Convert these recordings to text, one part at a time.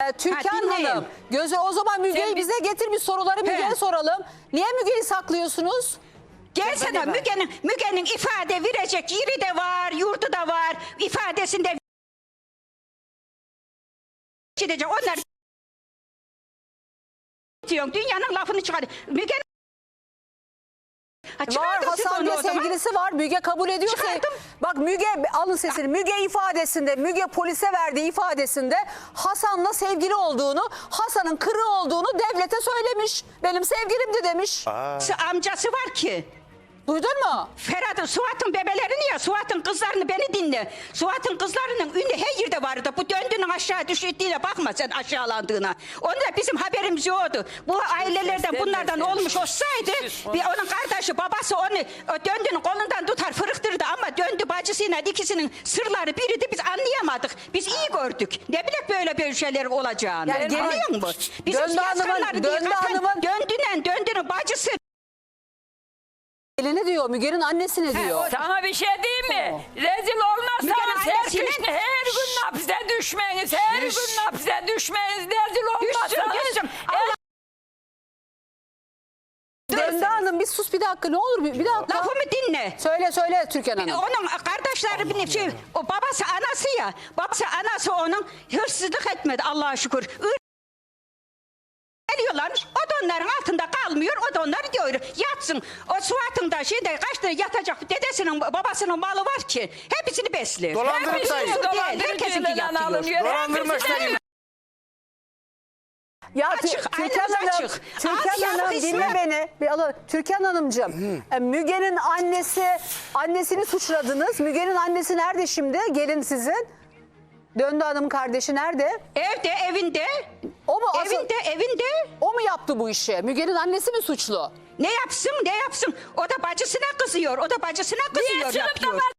Ee, Türkan dinleyin. Hanım, gözü o zaman Müge'yi Sen bize getir bir soruları Müge'ye He. soralım. Niye Müge'yi saklıyorsunuz? Gelsene Efendim? Müge'nin Müge'nin ifade verecek yeri de var, yurdu da var. ifadesinde gidecek. Onlar diyorsun dünyanın lafını çıkar. Müge'nin Ha, Var Hasan diye sevgilisi var. Müge kabul ediyor. Çıkardım. Bak Müge alın sesini. Müge ifadesinde, Müge polise verdiği ifadesinde Hasan'la sevgili olduğunu, Hasan'ın kırı olduğunu devlete söylemiş. Benim sevgilimdi demiş. Amcası var ki. Duydun mu? Ferhat'ın, Suat'ın bebelerini ya, Suat'ın kızlarını beni dinle. Suat'ın kızlarının ünü her yerde vardı. Bu döndüğünün aşağı düştüğüne bakma sen aşağılandığına. Onu da bizim haberimiz yoktu. Bu ailelerden bunlardan olmuş olsaydı bir onun kardeşi babası onu o döndüğünün kolundan tutar fırıktırdı ama döndü bacısıyla ikisinin sırları biriydi biz anlayamadık. Biz iyi gördük. Ne bilek böyle böyle şeyler olacağını. Yani gelin- Anlıyor musun? Bizim Döndü diye Döndü katan Hanım'ın- Gelini diyor, Müge'nin annesi ne diyor? Sana bir şey diyeyim mi? Rezil olmazsanız Müge'nin her annesinin- gün, her gün hapse düşmeniz, her Şiş. gün hapse düşmeniz, rezil Düşsün, olmazsanız... düşsün. Allah Döndü Hanım bir sus bir dakika ne olur bir, bir dakika. lafımı dinle. Söyle söyle Türkan Hanım. Onun kardeşleri bir şey, o babası anası ya. Babası anası onun hırsızlık etmedi Allah'a şükür. Ir- Geliyorlarmış. O da onların altında kalmıyor. O da onları diyor. Yatsın. Şeyde kaç lira yatacak. Dedesinin babasının malı var ki. Hepsini besliyor. Dolandırıp sayın. Herkesinki yatıyor. Dolandırma işleri. Ya Açık, Tü- Türkan Hanım, açık. Türkan Hanım ismi. dinle beni. Bir alın. Türkan Hanımcığım, e, Müge'nin annesi, annesini suçladınız. Müge'nin annesi nerede şimdi? Gelin sizin. Döndü Hanım'ın kardeşi nerede? Evde, evinde. O mu asıl- Evinde, evinde. O mu yaptı bu işi? Müge'nin annesi mi suçlu? Ne yapsın, ne yapsın? O da bacısına kızıyor. O da bacısına Niye kızıyor, sınıfta yapıyor. var?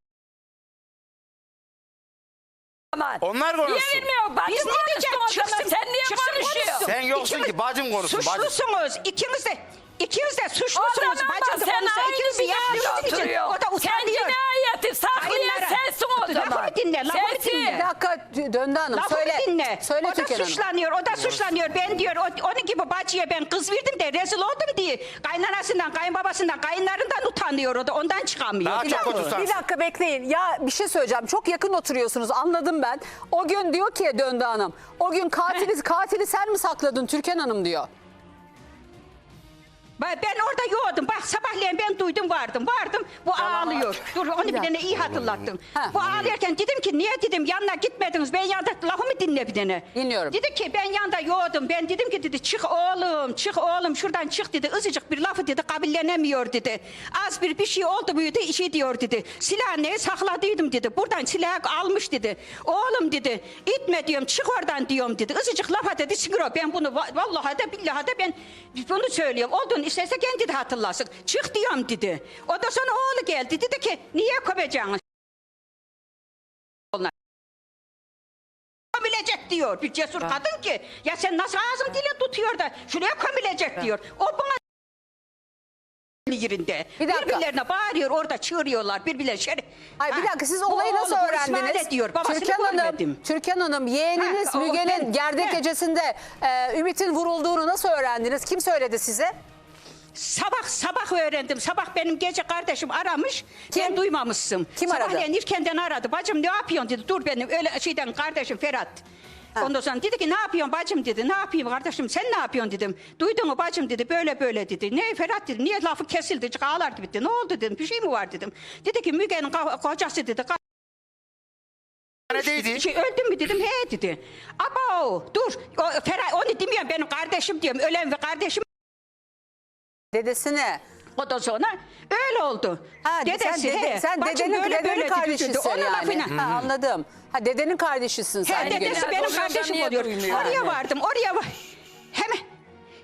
Aman. Onlar Niye konuşsun. bilmiyor? Bacım Biz ne konuşsun diyeceğiz? o zaman. Çıksın, Sen niye çıksın konuşuyorsun? konuşsun. Sen yoksun İkimiz ki, bacım konuşsun, bacım. Suçlusunuz. İkiniz de ikiniz de suçlusunuz. zaman Bacım sen konuşsa aynı ikiniz de binada yaptığınız için oturuyor. o da Sen utanıyor. cinayeti saklayan Kayınlara. sensin o zaman. Lafımı dinle, lafımı Sensin. dinle. Bir dakika Dö- Döndü Hanım Lafımı söyle. dinle. Söyle o da Türkan Hanım. suçlanıyor, o da suçlanıyor. Ben diyor, o, onun gibi bacıya ben kız verdim de rezil oldum diye. Kaynanasından, kayınbabasından, kayınlarından utanıyor o da. Ondan çıkamıyor. Daha Bir çok dakika, otursan. bir dakika bekleyin. Ya bir şey söyleyeceğim. Çok yakın oturuyorsunuz. Anladım ben. O gün diyor ki Döndü Hanım. O gün katili katili sen mi sakladın Türkan Hanım diyor. Ben orada yoğdum. Bak sabahleyin ben duydum vardım. Vardım. Bu ağlıyor. Dur onu bir tane iyi hatırlattın. Ha. Bu ağlarken dedim ki niye dedim yanına gitmediniz. Ben yanında lafımı dinle bir tane. Dinliyorum. Dedi ki ben yanında yoğdum. Ben dedim ki dedi çık oğlum çık oğlum şuradan çık dedi. Izıcık bir lafı dedi kabullenemiyor dedi. Az bir bir şey oldu muydu işi diyor dedi. Silah ne sakladıydım dedi. Buradan silah almış dedi. Oğlum dedi itme diyorum çık oradan diyorum dedi. Izıcık lafa dedi sinir o. Ben bunu va- vallahi de billahi de ben bunu söylüyorum. Olduğunu isterse kendi de hatırlasın. Çık diyorum dedi. O da sonra oğlu geldi dedi ki niye kopacaksın? Onlar. Kömülecek diyor bir cesur kadın ki. Ya sen nasıl ağzın dili tutuyor da şuraya kömülecek diyor. O buna yerinde. Bir dakika. Birbirlerine bağırıyor orada çığırıyorlar birbirlerine. Şerif. Hayır bir dakika siz olayı nasıl oğlu öğrendiniz? diyor. Türkan Hanım. Türkan Hanım yeğeniniz Ha, Müge'nin gerdek gecesinde e, Ümit'in vurulduğunu nasıl öğrendiniz? Kim söyledi size? Sabah sabah öğrendim. Sabah benim gece kardeşim aramış. Kim? Ben duymamışsın. Kim aradı? Sabahleyin erkenden aradı. Bacım ne yapıyorsun dedi. Dur benim öyle şeyden kardeşim Ferhat. Ondan sonra dedi ki ne yapıyorsun bacım dedi. Ne yapayım kardeşim sen ne yapıyorsun dedim. Duydun mu bacım dedi böyle böyle dedi. Ne Ferhat dedi. Niye lafı kesildi ağlar gibi dedi. Ne oldu dedim. Bir şey mi var dedim. Dedi ki Müge'nin kocası dedi. Neredeydi? şey öldün mü dedim he dedi. Abo dur o, Ferhat onu demiyorum benim kardeşim diyorum. Ölen ve kardeşim Dedesine. Ondan sonra öyle oldu. Ha, Dedesi, sen, dede, he, sen bacım dedenin, böyle dedenin böyle kardeşisin dedi. Onun yani. lafına. Ha, anladım. Ha, dedenin kardeşisin sen. He, dedesi Dedesi benim kardeşim niye oluyor. duymuyor Oraya yani? vardım, oraya var. Hemen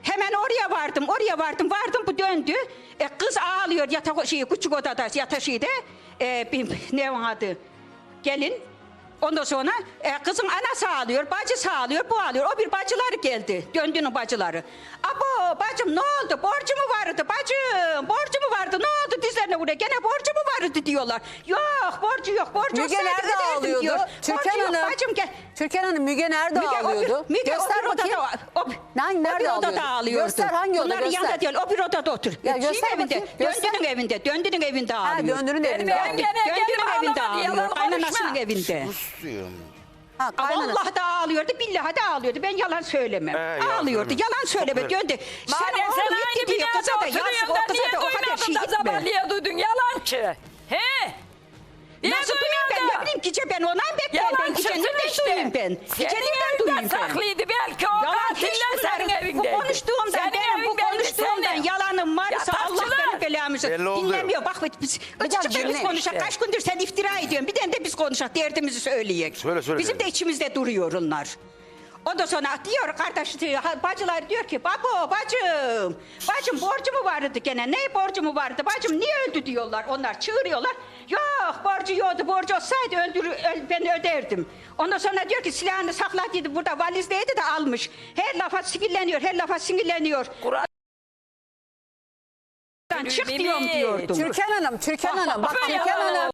Hemen oraya vardım, oraya vardım, vardım bu döndü. E, kız ağlıyor yatak şeyi küçük odada yatak şeyde. E, bir, ne onun adı? Gelin. Ondan sonra e, kızın anası ağlıyor, bacısı ağlıyor, bu ağlıyor. O bir bacıları geldi, döndüğünün bacıları. Abo bacım ne oldu? Borcu mu vardı bacım? Borcu mu vardı? Ne oldu dizlerine buraya? Gene borcu mu vardı diyorlar. Yok borcu yok. Borcu Müge olsaydı nerede öderdim ağlıyordu? diyor. Türkan borcu yok Hanım. bacım gel. Türkan Hanım Müge nerede Müge, ağlıyordu? Müge göster o bir bakayım. odada, o, Nerede- o nerede bir odada ağlıyordu? ağlıyordu. Göster, hangi oda? Bunların Göster. yanında değil, o bir odada otur. Ya Şeyin göster evinde, bakayım, göster. Döndünün evinde, döndünün evinde Ha, ağlıyor. döndünün evinde ağlıyor. Döndünün geldim evinde ağlama diye ağlıyor. yalan Kaynanasının konuşma. evinde. diyorum. Ha, kaynanası. Allah da ağlıyordu, billahi de ağlıyordu. Ben yalan söylemem. He, yalan ağlıyordu, söyleme. yalan söyleme. Çok Döndü. Sen Madem sen oğlum aynı gitti diyor. Kıza da binada yazık. oturuyorsun O da kıza niye da o kadar duymadın şey da sabahleye duydun yalancı. He? Niye Nasıl duyayım ben? Ne bileyim gece ben ona mı bekleyeyim? Ben gece nereden işte. duyayım ben? Gece nereden duyayım ben? saklıydı belki o Yalan katiller senin evindeydi. Bu konuştuğumdan Senin benim bu konuştuğumdan yalanım varsa Allah belamızı Belli oldu. dinlemiyor. Bak biz açık açık biz dinle konuşak. işte. Kaç gündür sen iftira ediyorsun. Bir tane de biz konuşak. Derdimizi söyleyek. Söyle, söyle, Bizim de içimizde duruyor onlar. Ondan sonra diyor kardeş diyor, ha, bacılar diyor ki babo bacım bacım borcu mu vardı gene ne borcu mu vardı bacım niye öldü diyorlar onlar çığırıyorlar yok borcu yoktu borcu olsaydı öldür, öl- ben öderdim ondan sonra diyor ki silahını sakladıydı burada valizdeydi de almış her lafa sinirleniyor her lafa sinirleniyor Kur'an çık diyorum diyordum Türkan Hanım, Türkan Hanım. Bak Böyle Türkan Hanım.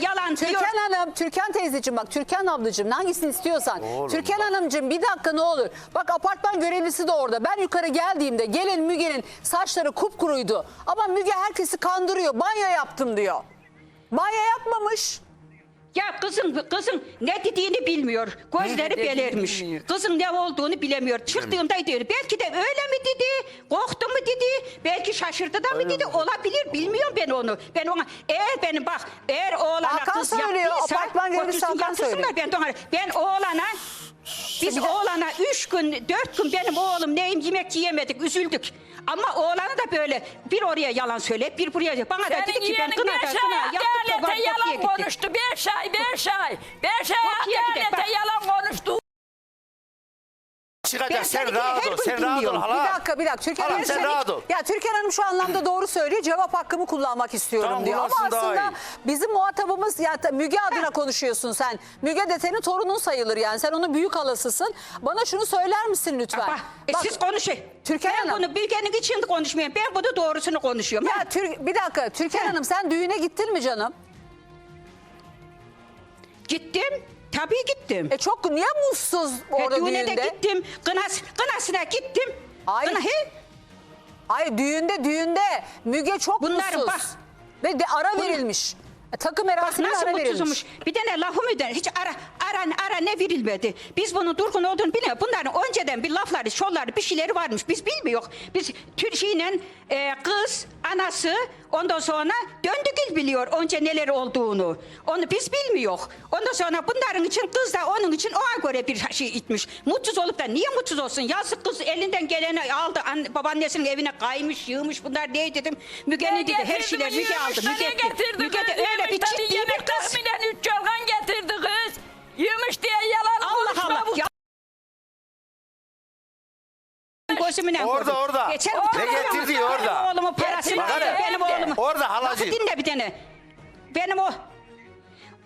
yalan diyor Türkan Hanım, Türkan teyzeciğim bak Türkan ablacığım hangisini istiyorsan. Oğlum Türkan bak. Hanımcığım bir dakika ne olur. Bak apartman görevlisi de orada. Ben yukarı geldiğimde gelin Müge'nin saçları kupkuruydu. Ama Müge herkesi kandırıyor. Banyo yaptım diyor. Banyo yapmamış. Ya kızın kızın ne dediğini bilmiyor. Gözleri dediğini belirmiş. bilmiyor. Kızın ne olduğunu bilemiyor. Çıktığımda diyor. Belki de öyle mi dedi? Korktu mu dedi? Belki şaşırdı da mı dedi? Olabilir. Bilmiyorum ben onu. Ben ona eğer benim bak eğer oğlana Hakan kız söylüyor, yaptıysa apartman görevlisi Hakan yaptırsınlar. söylüyor. Ben, de ona, ben oğlana biz oğlana üç gün, dört gün benim oğlum neyim yemek yiyemedik, üzüldük. Ama oğlanı da böyle bir oraya yalan söyle, bir buraya. Bana da dedi ki ben kına da kına yaptık da var, yalan konuştu. Beş ay, beş ay. Beş ay adalete yalan konuştu. Çıkacak Ben sen seninkini rahat her ol. gün Sen rahat ol dinliyorum. hala. Bir dakika bir dakika. Türkan Hanım sen rahat ol. Ya Türkan Hanım şu anlamda doğru söylüyor. Cevap hakkımı kullanmak istiyorum Tamam, diyor. Ama kullansın daha aslında iyi. bizim muhatabımız ya ta- Müge adına konuşuyorsun sen. Müge de senin torunun sayılır yani. Sen onun büyük halasısın. Bana şunu söyler misin lütfen? Bak, e, Bak, siz konuşun. Türkan ben Hanım. bunu bilgenin için konuşmuyorum. Ben bunu doğrusunu konuşuyorum. Ya Tür- bir dakika Türkan. Hanım sen düğüne gittin mi canım? Gittim. Tabii gittim. E çok niye mutsuz He, orada düğüne düğünde? de gittim. Kınas, kınasına gittim. Hayır. Kına, he? Hayır düğünde düğünde Müge çok Bunların mutsuz. bak. Ve de ara Bunu- verilmiş. E, takım Bak merasimine nasıl ara verilmiş. mutsuzmuş. Bir tane lafımı da hiç ara, ara, ara ne verilmedi. Biz bunun durgun olduğunu bilmiyoruz. Bunların önceden bir lafları, şolları, bir şeyleri varmış. Biz bilmiyoruz. Biz Türkiye'yle e, kız, anası ondan sonra döndükül biliyor önce neler olduğunu. Onu biz bilmiyoruz. Ondan sonra bunların için kız da onun için ona göre bir şey itmiş. Mutsuz olup da niye mutsuz olsun? Yazık kız elinden geleni aldı. An, babaannesinin evine kaymış, yığmış. Bunlar ne dedim? Müge'nin dedi. Her şeyler Müge aldı. Müge, getirdi Müge de öyle bir ciddi bir kız. tahminen üç yorgan getirdi kız. Yemiş diye yalan Allah konuşma Allah. bu. Gözümle Orada, gördüm. orada. Geçen Ne bir tane getirdi benim orada? Oğlumun parasını Getirdi, aldı. Benim oğlumun. Orada halacı. Lafı dinle bir tane. Benim o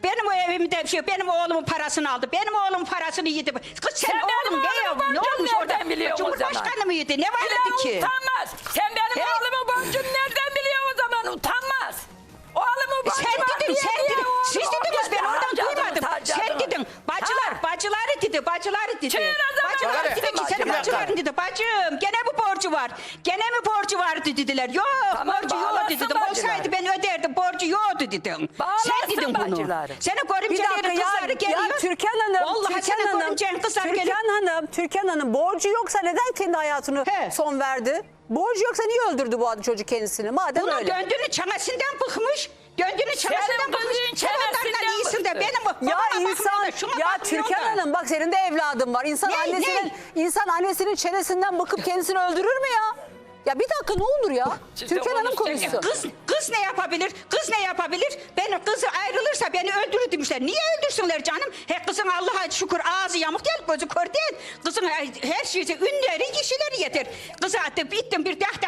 benim o evimde bir şey, benim oğlumun parasını aldı. Benim oğlumun parasını yedi. Kız sen, Sen oğlum benim ne, oğlumun ya- ne olmuş nereden orada? biliyorsun o zaman? Cumhurbaşkanı mı yedi? Ne vardı Ulan ki? utanmaz. Sen benim He? oğlumun borcunu nereden biliyorsun o zaman utanmaz. Var dedin, diye dedin. Siz dediniz ben oradan duymadım. Sen harcadınız. dedin. Bacılar, bacıları dedi, bacıları dedi. Çığır o zaman. Bacılar dedi ki senin bacıların dedi. Bacım gene mi borcu var? Gene mi borcu vardı dediler. Yok Tamam, borcu yok bağlansın dedim. Olsaydı ben öderdim. Borcu yoktu dedim. Sen dedin bunu. bacıları. Senin Bir dakika görümcelerin ya, kızları geliyor. ya Türkan Hanım, Vallahi Türkan senin Hanım, görümcenin kızları Türkan geliyor. Hanım, Türkan Hanım borcu yoksa neden kendi hayatını He. son verdi? Borcu yoksa niye öldürdü bu çocuk kendisini? Madem Bunun öyle. döndüğünü çenesinden bıkmış. Bıkmış. Sen onlardan çenesinden iyisin de benim Ya babama insan, bakmıyor da, şuna ya bakmıyor Türkan da. Hanım bak senin de evladın var. İnsan Ne, annesinin, insan annesinin çenesinden bakıp kendisini öldürür mü ya? Ya bir dakika ne olur ya? Türkan Hanım konuşsun. Kız, kız ne yapabilir? Kız ne yapabilir? Ben kızı ayrılırsa beni öldürür demişler. Niye öldürsünler canım? He kızın Allah'a şükür ağzı yamuk değil, gözü kör değil. Kızın her şeyi, ünleri, kişileri yeter. Kızı attım, bittim bir tahta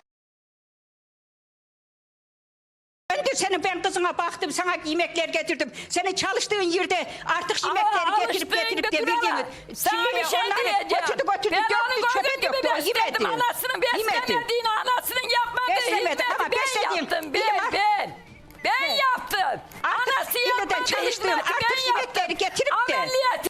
Ben de senin ben kızına baktım sana yemekler getirdim. Senin çalıştığın yerde artık yemekleri Ama getirip alıştığın getirip de bir bildiğin krala. Sana bir şey diyeceğim. Götürdü götürdü Ben onu çöpe gözüm gibi döktü o besledim. yemedi. Anasının beslemediğini, anasının yapmadığı Beslemedi hizmeti ama ben beslediğim- yaptım. Ben, bak- ben. Ben yaptım. Artık Anası yapmadığı çalıştığım, hizmeti artık ben yemekleri yaptım. getirip de- Ameliyat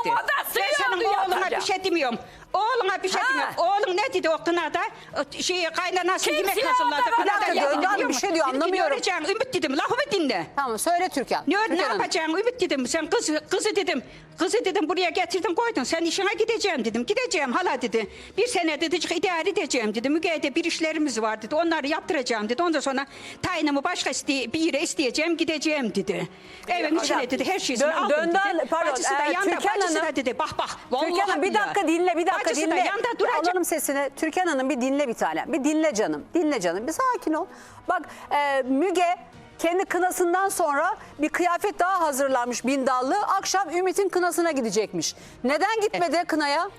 odası Ben senin yoldu oğluna yapacak. bir şey demiyorum. Oğluna bir şey Ha. demiyorum. Oğlun ne dedi o kınada? O Şey kaynanası Kimse yemek hazırladı. Bir dakika, yedi, Gönül Hanım biliyor bir şey musun? diyor, Dedi ki, anlamıyorum. Ne olacaksın Ümit dedim lafımı dinle. Tamam söyle Türkan. Ne, ne Türkan Hanım. yapacaksın Ümit dedim. Sen kız, kızı dedim. Kızı dedim buraya getirdin koydun. Sen işine gideceğim dedim. Gideceğim hala dedi. Bir sene dedi idare edeceğim dedi. Müge'de bir işlerimiz var dedi. Onları yaptıracağım dedi. Ondan sonra tayinimi başka isteye, bir yere isteyeceğim gideceğim dedi. Evin içine dedi her şeyini Dön- aldım dönden- dedi. pardon, Bacısı da e, yanda Türkan bacısı Hanım- da dedi. Bak bak. Vallahi Türkan Hanım bir billahi. dakika dinle bir dakika Bacısı da dinle. yanda duracak. Alalım sesini. Türkan Hanım bir dinle bir tane. Bir dinle canım. Dinle canım. Bir sakin ol. Bak e, Müge kendi kınasından sonra bir kıyafet daha hazırlanmış bindallı. Akşam Ümit'in kınasına gidecekmiş. Neden gitmedi kınaya?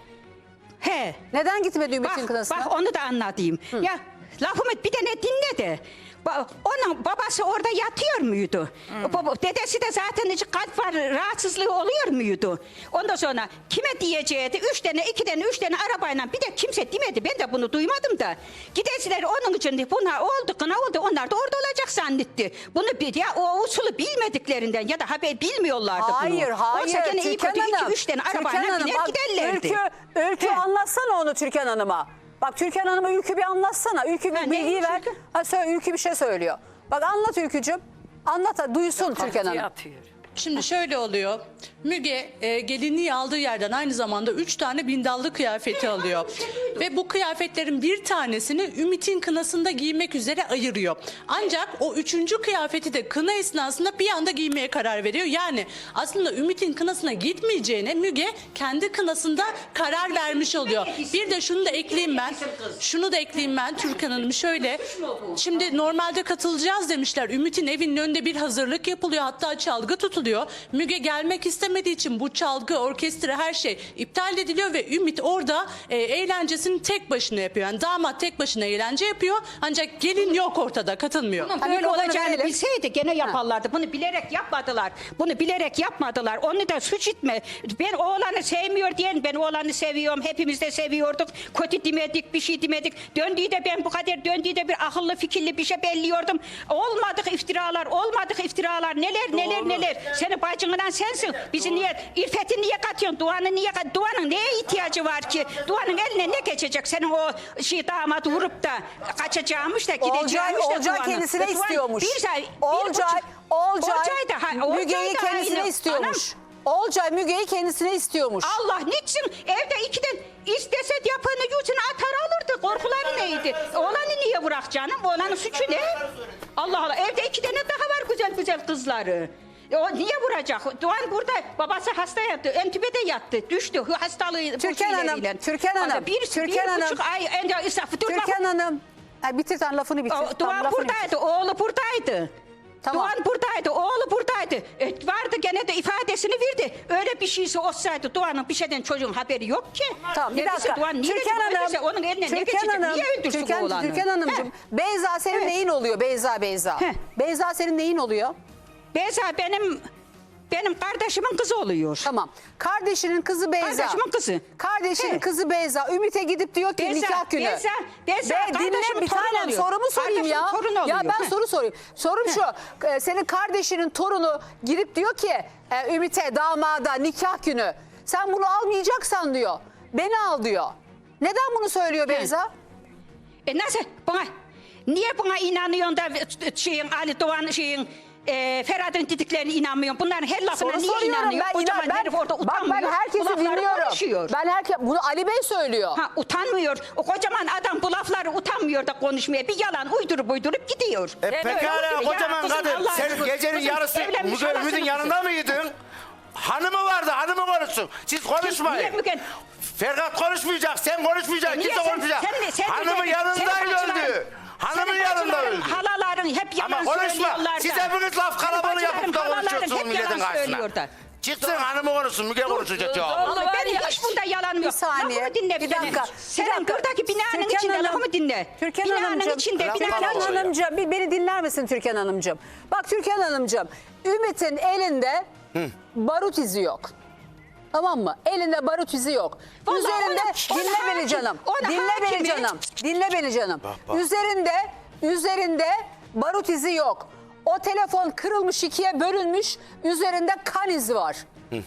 He. Neden gitmedi Ümit'in Bak, kınasına? bak onu da anlatayım. Ya lafımı bir tane dinle de. Ba- Onun babası orada yatıyor muydu? Baba, dedesi de zaten hiç kalp var, rahatsızlığı oluyor muydu? Ondan sonra kime diyeceğiydi? Üç tane, iki tane, üç tane arabayla bir de kimse demedi. Ben de bunu duymadım da. Gidesiler onun için buna oldu, kına oldu. Onlar da orada olacak zannetti. Bunu bir, ya o usulü bilmediklerinden ya da haber bilmiyorlardı bunu. Hayır hayır. Oysa gene iyi Türkan kötü iki, Hanım, üç tane Türkan arabayla Hanım, biner bak, giderlerdi. Ülkü, Ülkü He. anlatsana onu Türkan Hanım'a. Bak Türkan Hanım'a Ülkü bir anlatsana. Ülkü bir Ha, bilgiyi neymiş ver. Ülkü? Ha, söyle, Ülkü bir şey söylüyor. Bak anlat Ülkücüm. Anlat duysun Türkan Hanım. Yatıyor. Şimdi şöyle oluyor. Müge e, gelinliği aldığı yerden aynı zamanda 3 tane bindallı kıyafeti alıyor. Ve bu kıyafetlerin bir tanesini Ümit'in kınasında giymek üzere ayırıyor. Ancak o üçüncü kıyafeti de kına esnasında bir anda giymeye karar veriyor. Yani aslında Ümit'in kınasına gitmeyeceğine Müge kendi kınasında karar vermiş oluyor. Bir de şunu da ekleyeyim ben. Şunu da ekleyeyim ben Türkan Hanım şöyle. Şimdi normalde katılacağız demişler. Ümit'in evinin önünde bir hazırlık yapılıyor. Hatta çalgı tutuluyor. Müge gelmek istemediği için bu çalgı, orkestra her şey iptal ediliyor ve Ümit orada e, eğlencesini tek başına yapıyor. Yani damat tek başına eğlence yapıyor. Ancak gelin yok ortada katılmıyor. Bunun Ha, böyle olacağını verelim. bilseydi gene yaparlardı. Bunu bilerek yapmadılar. Bunu bilerek yapmadılar. Onu da suç etme. Ben oğlanı sevmiyor diyen ben oğlanı seviyorum. Hepimiz de seviyorduk. Kötü demedik, bir şey demedik. Döndüğü de ben bu kadar döndüğü de bir akıllı fikirli bir şey belliyordum. Olmadık iftiralar, olmadık iftiralar. Neler neler neler. Senin bacından sensin. Bizi niye, İrfet'i niye katıyorsun? Duanı niye kat? Duanın neye ihtiyacı var ki? Duanın eline ne geçecek? Senin o şey damat vurup da kaçacağımış da gideceğimiş de Olcay kendisine Duan istiyormuş. Bir say, bir Olcay, buçuk- Olcay, Olcay da, ha, Olcay Müge'yi da kendisine aynı. istiyormuş. Anam, Olcay Müge'yi kendisine istiyormuş. Allah niçin evde ikiden istese yapanı yüzüne atar alırdı. Korkuları neydi? Oğlanı niye bırak canım? Oğlanın suçu ne? Allah Allah evde iki tane daha var güzel güzel kızları. O niye vuracak? Doğan burada babası hasta yattı. Entübede yattı. Düştü. Hastalığı Türkan Hanım. Türkan Hanım, Bir, Türkan bir Hanım. buçuk ay. Türkan Hanım. Ha, bitir sen lafını bitir. O, Doğan lafını bitir. buradaydı, oğlu buradaydı. Tamam. Doğan buradaydı, oğlu buradaydı. E, vardı gene de ifadesini verdi. Öyle bir şeyse olsaydı Doğan'ın bir şeyden çocuğun haberi yok ki. Tamam bir dakika. Doğan niye Türkan Hanım. onun eline ne Türkan geçecek? Hanım. niye öldürsün Türkan, oğlanı? Türkan Hanımcığım. He. Beyza senin Evet. neyin oluyor Beyza Beyza? He. Beyza senin neyin oluyor? Beyza benim benim kardeşimin kızı oluyor. Tamam. Kardeşinin kızı Beyza. Kardeşimin kızı. Kardeşinin He. kızı Beyza. Ümit'e gidip diyor ki Beyza, nikah günü. Beyza, Beyza, Be, dinle bir tanem oluyor. sorumu sorayım ya. Kardeşimin torunu Ya oluyor. ben He. soru sorayım. Sorum şu. e, Senin kardeşinin torunu girip diyor ki e, Ümit'e damada nikah günü. Sen bunu almayacaksan diyor. Beni al diyor. Neden bunu söylüyor Beyza? E nasıl? Buna, niye buna inanıyorsun da şeyin Ali Doğan şeyin e, Ferhat'ın dediklerine inanmıyorsun? Bunların her lafına Soru niye soruyorum inanıyor? ben. Kocaman inan- herif orada bak ben utanmıyor. herkesi bu lafları dinliyorum. konuşuyor. Ben herkes bunu Ali Bey söylüyor. Ha, utanmıyor. O kocaman adam bu lafları utanmıyor da konuşmaya. Bir yalan uydurup uydurup gidiyor. E Öyle pekala uyduruyor. Ya kocaman kızım, kadın Allah sen aşkına, gecenin kızım, yarısı evlenmiş Müge Ümit'in yanında mıydın? Hanımı vardı hanımı konuşsun. Siz Niye konuşmayın. Müge? Ferhat konuşmayacak sen konuşmayacaksın Niye kimse sen- konuşmayacak. sen sen de Hanımı dedin, yanında senin bacıların- öldü. Hanımın senin yanında bacıların, öldü. Halaların hep yalan Ama konuşma. söylüyorlar da. Siz hepiniz laf kalabalığı bacıların, yapıp da halaların konuşuyorsunuz hep milletin yalan karşısına. söylüyor da. Çıksın hanımı konuşsun Müge konuşacak cevabı. Var Benim ya. hiç bunda yalanım yok. saniye, Lafımı dinle bir bir dakika, bir Senin buradaki binanın Türkan içinde Hanım, lafımı dinle. Türkan binanın Hanımcığım, içinde Lafı binanın Türkan oluyor. Hanımcığım bir beni dinler misin Türkan Hanımcığım? Bak Türkan Hanımcığım Ümit'in elinde barut izi yok. Tamam mı? Elinde barut izi yok. Vallahi Üzerinde ona- ona dinle beni hakim, canım. ona Dinle beni hakimi- canım. Dinle beni canım. Bak, bak. Üzerinde üzerinde barut izi yok. O telefon kırılmış ikiye bölünmüş. Üzerinde kan izi var.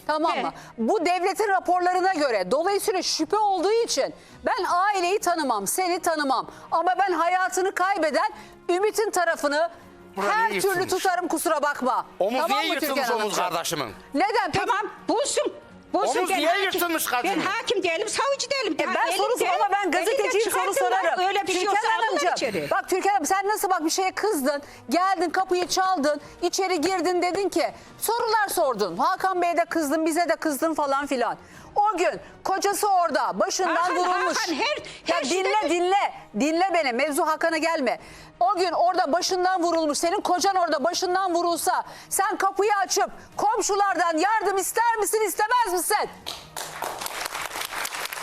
Tamam mı? Bu devletin raporlarına göre dolayısıyla şüphe olduğu için ben aileyi tanımam, seni tanımam. Ama ben hayatını kaybeden Ümit'in tarafını Bura her niye türlü yırtılmış? tutarım kusura bakma. Omuz tamam niye mı Türkan yırtılmış omuz kardeşimin? Neden? Peki- Tamam bulsun. Bulsun Omuz ben niye hakim- yırtılmış kadının? Ben hakim değilim, savcı değilim. E ben soru Elinde- ama ben gazeteciyim elinde soru çıkartırlar. sorarım. Öyle bir şey Türkan alırlar Hanımcığım, içeri. Bak Türkan Hanım sen nasıl bak bir şeye kızdın. Geldin kapıyı çaldın. içeri girdin dedin ki sorular sordun. Hakan Bey'e de kızdın bize de kızdın falan filan. O gün kocası orada başından Hakan, vurulmuş. Hakan, her- ya her dinle şeyde- dinle. Dinle beni mevzu Hakan'a gelme. O gün orada başından vurulmuş. Senin kocan orada başından vurulsa sen kapıyı açıp komşulardan yardım ister misin istemez misin?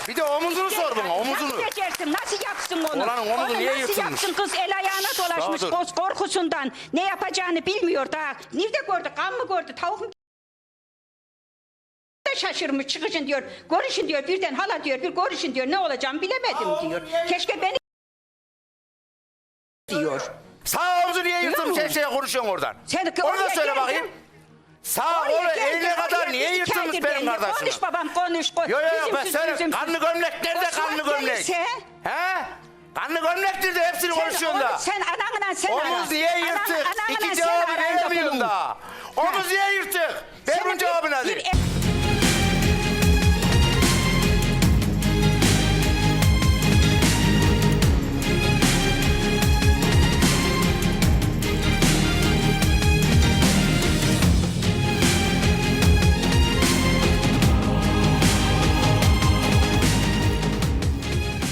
Bir de omuzunu sor bana omuzunu. Nasıl geçersin? Nasıl yapsın onu? Olanın omuzu Onu niye nasıl yırtılmış? yapsın? Kız el ayağına dolaşmış koz- korkusundan. Ne yapacağını bilmiyor daha. Nerede gördü? Kan mı gördü? Tavuk mu? Da şaşırmış çıkışın diyor. Görüşün diyor birden hala diyor bir görüşün diyor ne olacağımı bilemedim diyor. Keşke beni diyor. Sağ omuzu niye yırtılmış her şeye konuşuyorsun oradan. Sen Onu da oraya söyle bakayım. Sağ Oraya eline kadar niye yırtılmış kaydır benim beni. kardeşim? Konuş babam konuş. konuş. Yo yo yo ben söyle kanlı gömlek nerede kanlı gömlek? He? Kanlı gömlek nerede hepsini konuşuyorsun onu- da. Sen ananla sen. Omuz niye yırtık? İki cevabı bulun. da. Omuz niye yırtık?